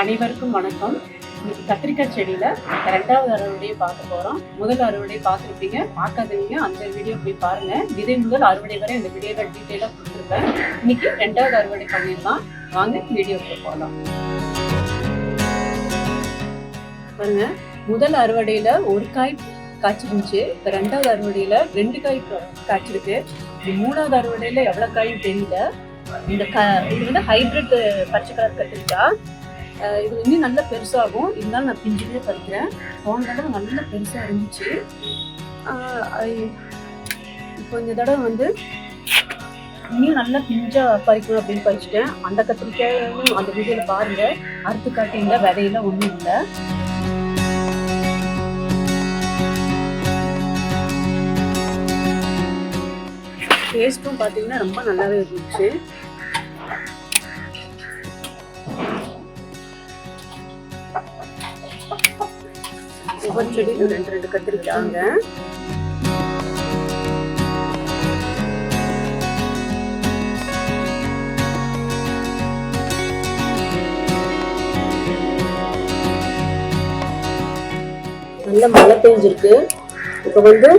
அனைவருக்கும் வணக்கம். இன்னைக்கு கத்திரிக்காய் செடியில ரெண்டாவது அறுவடையை பார்க்க போறோம். முதல் அறுவடை பார்த்துருப்பீங்க. பார்க்காதீங்க. அந்த வீடியோ போய் பாருங்க. விதை முதல் அறுவடை வரை இந்த வீடியோவில் டீட்டெயிலாக கொடுத்துருப்பேன். இன்னைக்கு ரெண்டாவது அறுவடை பண்ணிடலாம். வாங்க வீடியோக்கு போகலாம் பாருங்க. முதல் அறுவடையில ஒரு காய் காய்ச்சிருந்துச்சு. இப்போ ரெண்டாவது அறுவடையில ரெண்டு காய் காய்ச்சிருக்கு. மூணாவது அறுவடையில எவ்வளவு காயும் தெரியல. இந்த க இது வந்து ஹைபிரிட் பச்சை கலர் கத்திரிக்காய். இது இன்னும் நல்லா பெருசாகும். இருந்தாலும் நான் பிஞ்சுலேயே பறிக்கிறேன் போன தடவை நல்லா பெருசாக இருந்துச்சு. இப்போ இந்த தடவை வந்து இன்னும் நல்லா பிஞ்சா பறிக்கணும் அப்படின்னு பறிச்சிட்டேன் அந்த கத்திரிக்காயும் அந்த வீடியோவில் பாருங்க. அறுத்து காட்டியில் விதையெல்லாம் ஒன்றும் இல்லை. டேஸ்ட்டும் பார்த்தீங்கன்னா ரொம்ப நல்லாவே இருந்துச்சு. ஒவ்வொரு செடியிலும் ரெண்டு ரெண்டு கத்திரிக்காங்க நல்ல மழை பெஞ்சிருக்கு. இப்போ வந்து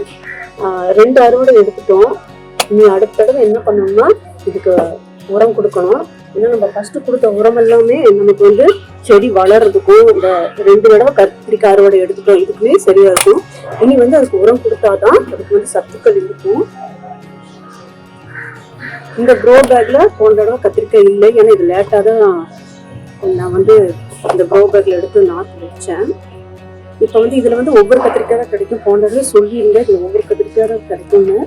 ரெண்டு அறுவடை எடுத்துட்டோம். இனி அடுத்த தடவை என்ன பண்ணணும்னா இதுக்கு உரம் கொடுக்கணும். ஏன்னா நம்ம ஃபர்ஸ்ட் கொடுத்த உரம் எல்லாமே நமக்கு வந்து செடி வளர்றதுக்கும் இந்த ரெண்டு தடவை கத்திரிக்காய் அறுவடை எடுத்துட்டோம் இதுக்குமே சரியா இருக்கும். இனி வந்து அதுக்கு உரம் கொடுத்தாதான் அதுக்கு வந்து சத்துக்கள் இருக்கும். இந்த க்ரோ பேக்ல போன தடவை கத்திரிக்காய் இல்லை ஏன்னா இது லேட்டாக தான் நான் வந்து இந்த க்ரோ பேக்ல எடுத்து நாற்று வச்சேன். இப்போ வந்து இதில் வந்து ஒவ்வொரு கத்திரிக்காய் தான் கிடைக்கும். போன தடவை சொல்லியிருந்தேன் இது ஒவ்வொரு கத்திரிக்காய் தான் கிடைக்கும்னு.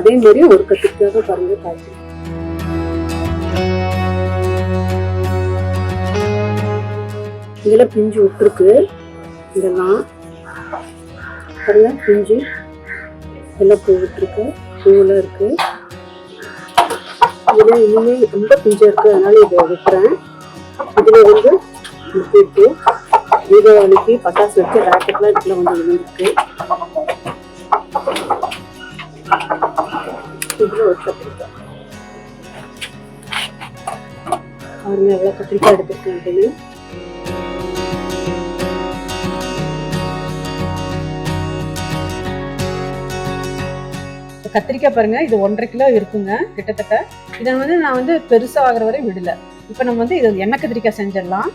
அதே மாதிரி ஒரு கத்திரிக்காய் தான் பாருங்க காய்க்கும் இதெல்லாம் பிஞ்சு விட்டுருக்கு. இதெல்லாம் பாருங்க பிஞ்சு எல்லாம் பூ விட்டுருக்கு. பூவெல்லாம் இருக்கு. இதெல்லாம் இனிமே ரொம்ப பிஞ்சா இருக்கு அதனால இதை விட்டுறேன். இதுல வந்து விட்டுட்டு தீபாவளிக்கு பட்டாசு வச்சு ராக்கெட்லாம் இதுல வந்து விழுந்துருக்கு. இதுல ஒரு கத்திரிக்காய். பாருங்க கத்திரிக்காய் அப்படின்னு. கத்திரிக்காய் பாருங்க இது ஒன்றரை கிலோ இருக்குங்க கிட்டத்தட்ட. இதை வந்து நான் வந்து பெருசாக ஆகிற வரை விடல. இப்போ நம்ம வந்து இது எண்ணெய் கத்திரிக்காய் செஞ்சிடலாம்.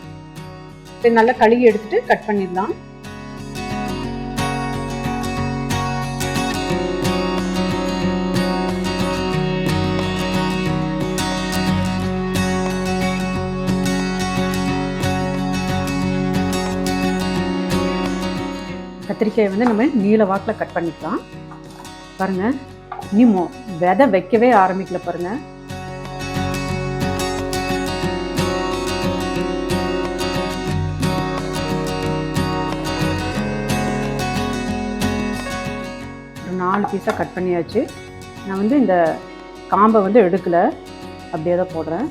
இதை நல்லா கழுகி எடுத்துட்டு கட் பண்ணிடலாம். கத்திரிக்காயை வந்து நம்ம நீல வாக்கில் கட் பண்ணிக்கலாம். பாருங்க. இனி மொ விதை வைக்கவே ஆரம்பிக்கல பாருங்க. ஒரு நாலு பீஸாக கட் பண்ணியாச்சு. நான் வந்து இந்த காம்பை வந்து எடுக்கலை. அப்படியே தான் போடுறேன்.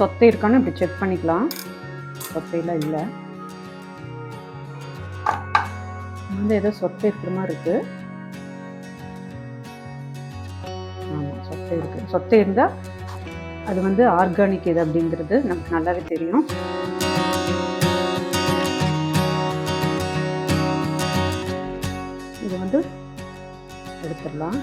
சொத்தை இருக்கான்னு இப்படி செக் பண்ணிக்கலாம். சொத்தையெல்லாம் இல்லை. வந்து ஏதோ சொத்தை இருக்கிற மாதிரி இருக்கு. ஆமாம் சொத்தை இருக்கு. சொத்தை இருந்தால் அது வந்து ஆர்கானிக் இது அப்படிங்கிறது நமக்கு நல்லாவே தெரியும். இது வந்து எடுத்துடலாம்.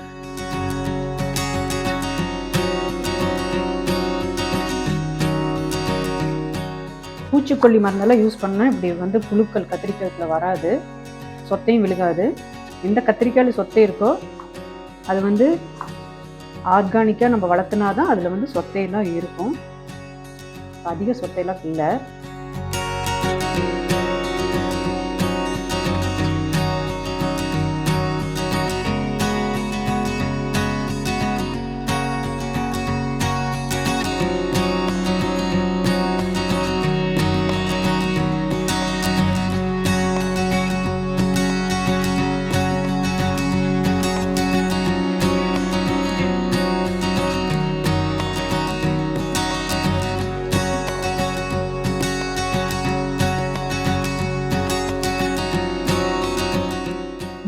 பூச்சிக்கொல்லி மருந்தெல்லாம் யூஸ் பண்ணால் இப்படி வந்து புழுக்கள் கத்திரிக்காய்க்குள்ள வராது. சொத்தையும் விழுகாது. எந்த கத்திரிக்காயில் சொத்தை இருக்கோ அது வந்து ஆர்கானிக்காக நம்ம வளர்த்துனா தான் அதில் வந்து சொத்தையெல்லாம் இருக்கும். அதிக சொத்தையெல்லாம் இல்லை.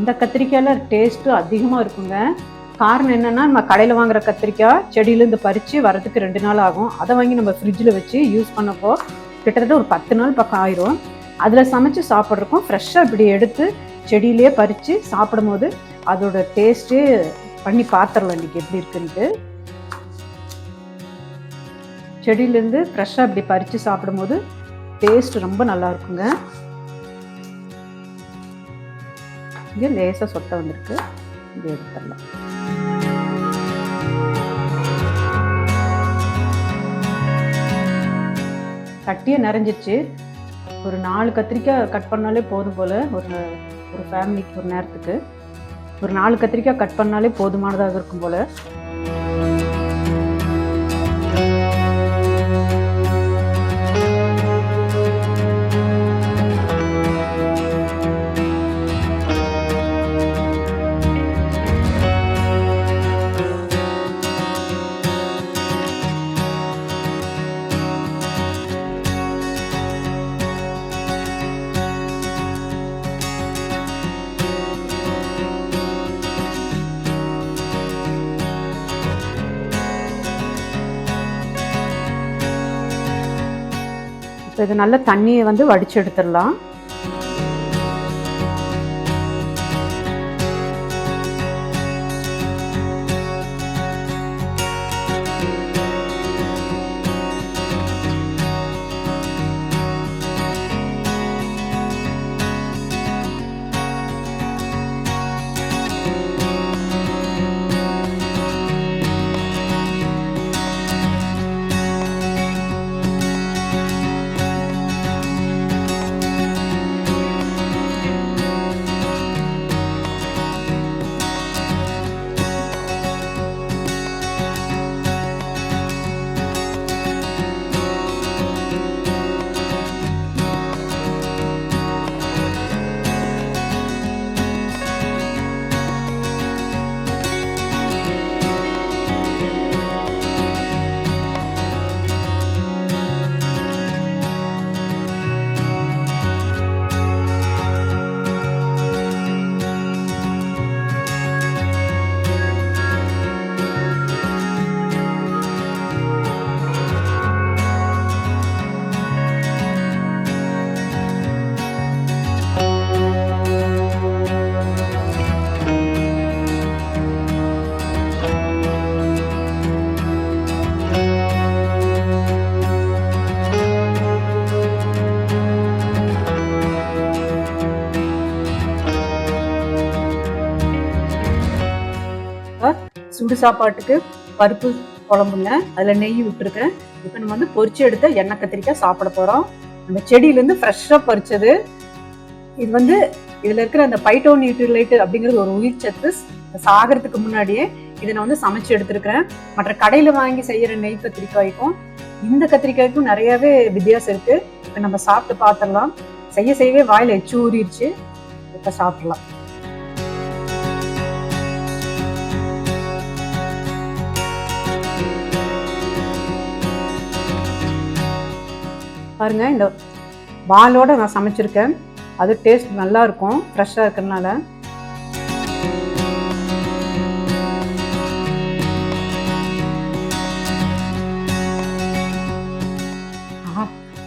இந்த கத்திரிக்காயில் டேஸ்ட்டு அதிகமாக இருக்குங்க. காரணம் என்னென்னா நம்ம கடையில் வாங்குற கத்திரிக்காய் செடியிலேருந்து பறித்து வரதுக்கு ரெண்டு நாள் ஆகும். அதை வாங்கி நம்ம ஃப்ரிட்ஜில் வச்சு யூஸ் பண்ணப்போ கிட்டத்தட்ட ஒரு பத்து நாள் பக்கம் ஆயிரும். அதில் சமைச்சு சாப்பிட்றக்கும் ஃப்ரெஷ்ஷாக இப்படி எடுத்து செடியிலேயே பறித்து சாப்பிடும்போது அதோட டேஸ்ட்டு பண்ணி பார்த்துடலாம் இன்றைக்கி எப்படி இருக்குன்ட்டு. செடியிலேருந்து ஃப்ரெஷ்ஷாக இப்படி பறித்து சாப்பிடும்போது டேஸ்ட் ரொம்ப நல்லா இருக்குங்க. இங்கே லேசாக சொட்டை வந்திருக்கு. இங்கே எடுத்துடலாம். சட்டியே நிறைஞ்சிச்சு ஒரு நாலு கத்திரிக்காய் கட் பண்ணாலே போதும் போல் ஒரு ஒரு ஃபேமிலிக்கு ஒரு நேரத்துக்கு. ஒரு நாலு கத்திரிக்காய் கட் பண்ணாலே போதுமானதாக இருக்கும் போல். இப்போ இது நல்ல தண்ணியை வந்து வடிச்சு எடுத்துடலாம். சாப்பாட்டுக்கு பருப்பு குழம்புங்க. அதில் நெய் விட்டுருக்கேன். இப்போ நம்ம வந்து பொரிச்சு எடுத்த எண்ணெய் கத்திரிக்காய் சாப்பிட போகிறோம் அந்த செடியிலேருந்து ஃப்ரெஷ்ஷாக பறிச்சது. இது வந்து இதில் இருக்கிற அந்த பைட்டோ நியூட்ரிலைட் அப்படிங்கிறது ஒரு உயிர் சத்து. சாகிறதுக்கு முன்னாடியே இதை நான் வந்து சமைச்சு எடுத்திருக்கிறேன். மற்ற கடையில் வாங்கி செய்கிற நெய் கத்திரிக்காய்க்கும் இந்த கத்திரிக்காய்க்கும் நிறையவே வித்தியாசம் இருக்கு. இப்போ நம்ம சாப்பிட்டு பார்த்துடலாம். செய்ய செய்யவே வாயில் எச்சு ஊறிடுச்சு. இப்போ சாப்பிடலாம். பாருங்கள் இந்த வாலோட நான் சமைச்சிருக்கேன். அது டேஸ்ட் நல்லா இருக்கும் ஃப்ரெஷ்ஷாக இருக்கிறதுனால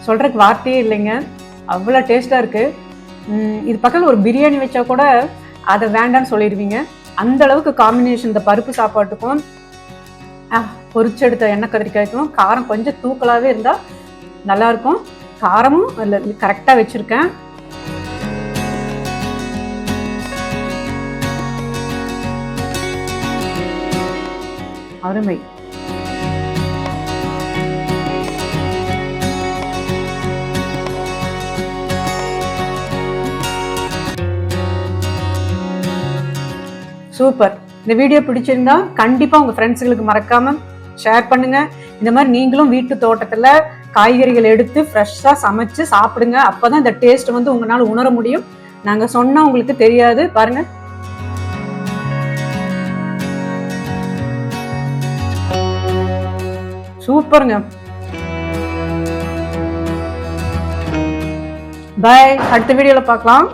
சொல்கிறதுக்கு வார்த்தையே இல்லைங்க. அவ்வளோ டேஸ்ட்டாக இருக்குது இது பக்கத்தில் ஒரு பிரியாணி வச்சா கூட அதை வேண்டான்னு சொல்லிடுவீங்க. அந்த அளவுக்கு காம்பினேஷன் இந்த பருப்பு சாப்பாட்டுக்கும் பொரிச்செடுத்த எண்ணெய் கத்திரிக்காய்க்கும் காரம் கொஞ்சம் தூக்கலாகவே இருந்தால் நல்லாயிருக்கும். காரமும் அதில் கரெக்டாக வச்சுருக்கேன். அருமை. சூப்பர். இந்த வீடியோ பிடிச்சிருந்தா கண்டிப்பா உங்க ஃப்ரெண்ட்ஸுங்களுக்கு மறக்காம ஷேர் பண்ணுங்க. இந்த மாதிரி நீங்களும் வீட்டு தோட்டத்துல காய்கறிகள் எடுத்து ஃப்ரெஷ்ஷாக சமைச்சு சாப்பிடுங்க. அப்பதான் இந்த டேஸ்ட் வந்து உங்களால் உணர முடியும். நாங்க சொன்னா உங்களுக்கு தெரியாது. பாருங்க. சூப்பருங்க. பாய் அடுத்த வீடியோவில் பார்க்கலாம்.